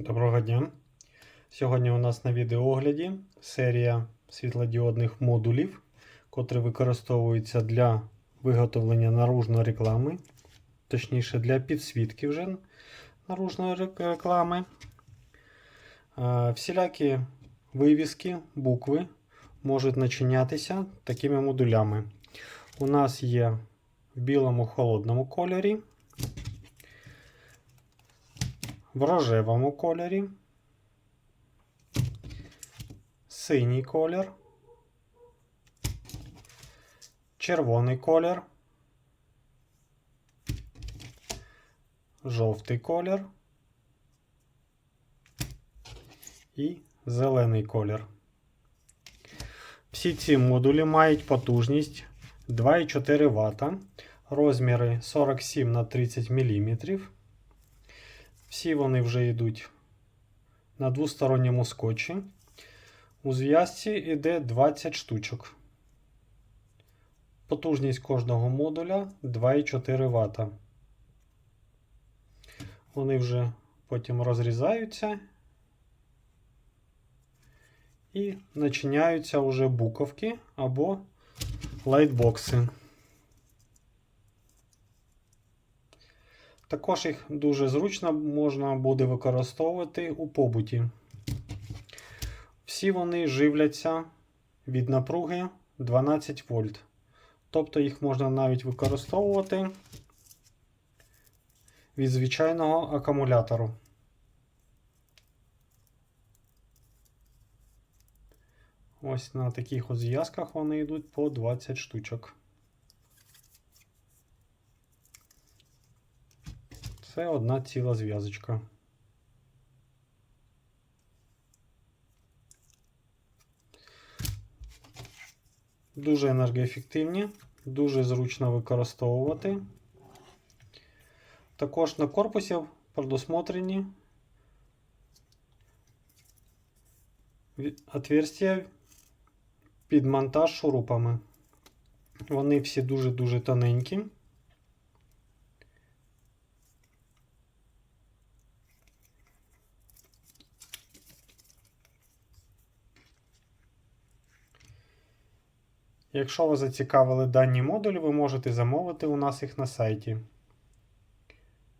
Доброго дня! Сьогодні у нас на відеоогляді серія світлодіодних модулів, котрі використовуються для виготовлення наружної реклами, точніше для підсвітки вже наружної реклами. Всілякі вивіски, букви можуть начинятися такими модулями. У нас є в білому холодному кольорі, в рожевому кольорі, синій колір, червоний колір, жовтий колір. І зелений колір. Всі ці модулі мають потужність 2,4 Вт, розміри 47 на 30 мм. Всі вони вже йдуть на двосторонньому скотчі. У зв'язці йде 20 штучок. Потужність кожного модуля 2,4 Вт. Вони вже потім розрізаються і начиняються вже буковки або лайтбокси. Також їх дуже зручно можна буде використовувати у побуті. Всі вони живляться від напруги 12 вольт. Тобто їх можна навіть використовувати від звичайного акумулятору. Ось на таких зв'язках вони йдуть по 20 штучок. Це одна ціла зв'язочка. Дуже енергоефективні, дуже зручно використовувати. Також на корпусі предусмотрені отверстия під монтаж шурупами. Вони всі дуже-дуже тоненькі. Якщо ви зацікавили дані модулі, ви можете замовити у нас їх на сайті.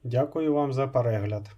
Дякую вам за перегляд.